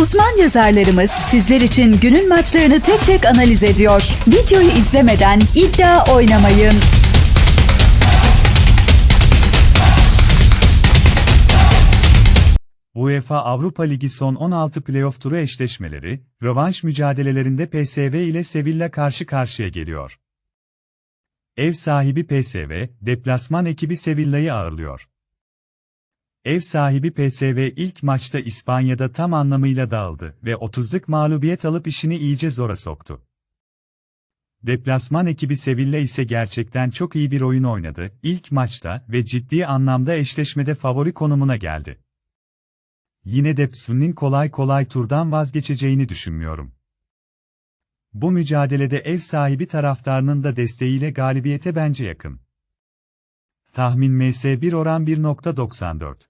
Uzman yazarlarımız sizler için günün maçlarını tek tek analiz ediyor. Videoyu izlemeden iddia oynamayın. UEFA Avrupa Ligi son 16 playoff turu eşleşmeleri, rövanş mücadelelerinde PSV ile Sevilla karşı karşıya geliyor. Ev sahibi PSV, deplasman ekibi Sevilla'yı ağırlıyor. Ev sahibi PSV ilk maçta İspanya'da tam anlamıyla dağıldı ve 30'luk mağlubiyet alıp işini iyice zora soktu. Deplasman ekibi Sevilla ise gerçekten çok iyi bir oyun oynadı ilk maçta ve ciddi anlamda eşleşmede favori konumuna geldi. Yine de Psun'un kolay kolay turdan vazgeçeceğini düşünmüyorum. Bu mücadelede ev sahibi taraftarının da desteğiyle galibiyete bence yakın. Tahmin MS1 oran 1.94.